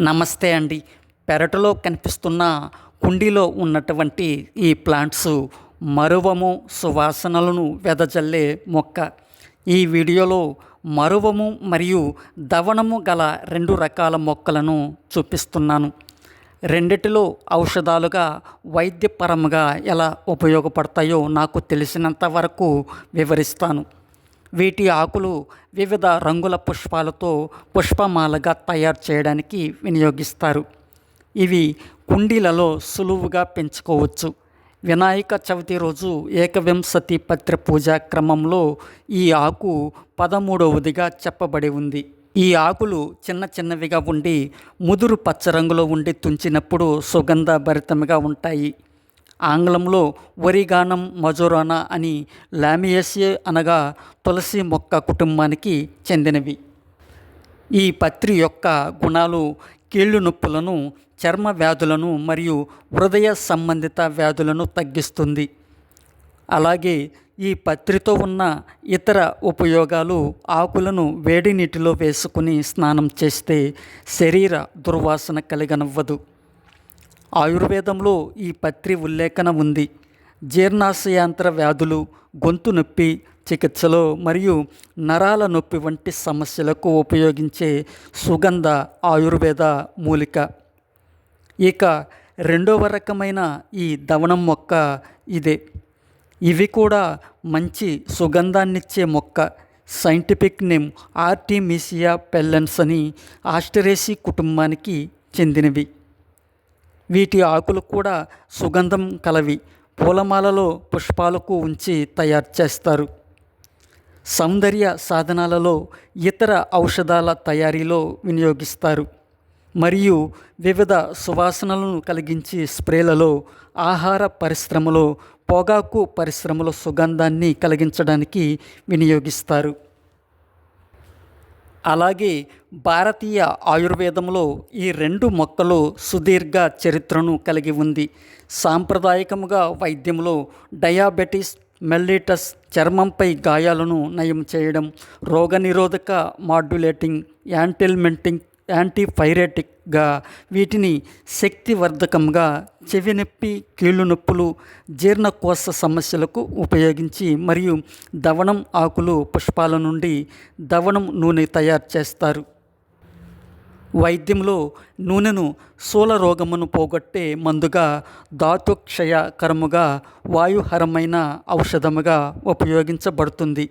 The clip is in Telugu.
నమస్తే అండి. పెరటులో కనిపిస్తున్న కుండీలో ఉన్నటువంటి ఈ ప్లాంట్స్ మరువము సువాసనలను వెదజల్లే మొక్క. ఈ వీడియోలో మరువము మరియు దవనము గల రెండు రకాల మొక్కలను చూపిస్తున్నాను. రెండిటిలో ఔషధాలుగా వైద్యపరముగా ఎలా ఉపయోగపడతాయో నాకు తెలిసినంత వరకు వివరిస్తాను. వీటి ఆకులు వివిధ రంగుల పుష్పాలతో పుష్పమాలగా తయారు చేయడానికి వినియోగిస్తారు. ఇవి కుండీలలో సులువుగా పెంచుకోవచ్చు. వినాయక చవితి రోజు ఏకవింశతి పత్ర పూజా క్రమంలో ఈ ఆకు పదమూడవదిగా చెప్పబడి ఉంది. ఈ ఆకులు చిన్న చిన్నవిగా ఉండి ముదురు పచ్చ రంగులో ఉండి తుంచినప్పుడు సుగంధభరితంగా ఉంటాయి. ఆంగ్లంలో ఒరిగానం మజోరానా అని లామియేసియే అనగా తులసి మొక్క కుటుంబానికి చెందినవి. ఈ పత్రి యొక్క గుణాలు కీళ్ళు నొప్పులను చర్మ వ్యాధులను మరియు హృదయ సంబంధిత వ్యాధులను తగ్గిస్తుంది. అలాగే ఈ పత్రితో ఉన్న ఇతర ఉపయోగాలు ఆకులను వేడి నీటిలో వేసుకుని స్నానం చేస్తే శరీర దుర్వాసన కలిగనవ్వదు. ఆయుర్వేదంలో ఈ పత్రి ఉల్లేఖన ఉంది. జీర్ణాశయాంత్ర వ్యాధులు గొంతు నొప్పి చికిత్సలో మరియు నరాల నొప్పి వంటి సమస్యలకు ఉపయోగించే సుగంధ ఆయుర్వేద మూలిక. ఇక రెండవ రకమైన ఈ దవనం మొక్క ఇదే. ఇవి కూడా మంచి సుగంధాన్నిచ్చే మొక్క. సైంటిఫిక్ నేమ్ ఆర్టిమిసియా పెల్లెన్స్ అని ఆస్టరేసి కుటుంబానికి చెందినవి. వీటి ఆకులు కూడా సుగంధం కలవి పూలమాలలో పుష్పాలకు ఉంచి తయారు చేస్తారు. సౌందర్య సాధనాలలో ఇతర ఔషధాల తయారీలో వినియోగిస్తారు. మరియు వివిధ సువాసనలను కలిగించి స్ప్రేలలో ఆహార పరిశ్రమలో పొగాకు పరిశ్రమలో సుగంధాన్ని కలిగించడానికి వినియోగిస్తారు. అలాగే భారతీయ ఆయుర్వేదంలో ఈ రెండు మొక్కలు సుదీర్ఘ చరిత్రను కలిగి ఉంది. సాంప్రదాయకముగా వైద్యంలో డయాబెటీస్ మెల్లిటస్ చర్మంపై గాయాలను నయం చేయడం రోగనిరోధక మాడ్యులేటింగ్ యాంటిల్మెంటింగ్ యాంటీపైరేటిక్గా వీటిని శక్తివర్ధకంగా చెవి నొప్పి కీళ్ళు నొప్పులు జీర్ణకోశ సమస్యలకు ఉపయోగించి మరియు దవనం ఆకులు పుష్పాల నుండి దవనం నూనె తయారు చేస్తారు. వైద్యంలో నూనెను శూల రోగమును పోగొట్టే మందుగా ధాతుక్షయకరముగా వాయుహరమైన ఔషధముగా ఉపయోగించబడుతుంది.